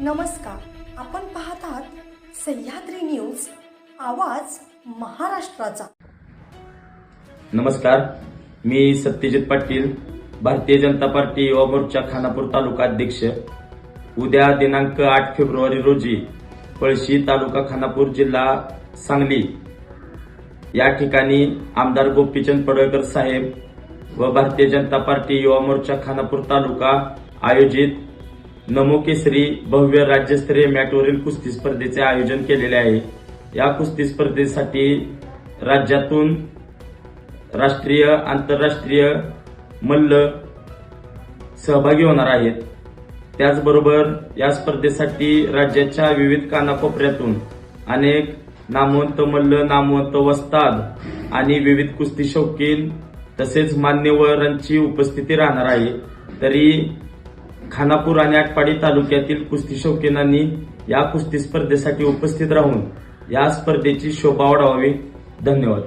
नमस्कार. आपण पाहत आहात सह्याद्री न्यूज आवाज महाराष्ट्राचा. नमस्कार. मी सत्यजित पाटील भारतीय जनता पार्टी युवा मोर्चा खानापूर तालुका अध्यक्ष. उद्या दिनांक आठ फेब्रुवारी रोजी पळशी तालुका खानापूर जिल्हा सांगली. या ठिकाणी आमदार गोपीचंद पडळकर साहेब व भारतीय जनता पार्टी युवा मोर्चा खानापूर तालुका आयोजित नमो केसरी भव्य राज्यस्तरीय मॅटवरील कुस्ती स्पर्धेचे आयोजन केलेले आहे. या कुस्ती स्पर्धेसाठी राज्यातून राष्ट्रीय आंतरराष्ट्रीय मल्ल सहभागी होणार आहेत. त्याचबरोबर या स्पर्धेसाठी राज्याच्या विविध कानाकोपऱ्यातून अनेक नामवंत मल्ल नामवंत वस्ताद आणि विविध कुस्ती शौकीन तसेच मान्यवरांची उपस्थिती राहणार आहे. तरी खानापूर आणि आटपाडी तालुक्यातील कुस्ती शौकीनांनी या कुस्ती स्पर्धेसाठी उपस्थित राहून या स्पर्धेची शोभा वाढवावी. धन्यवाद.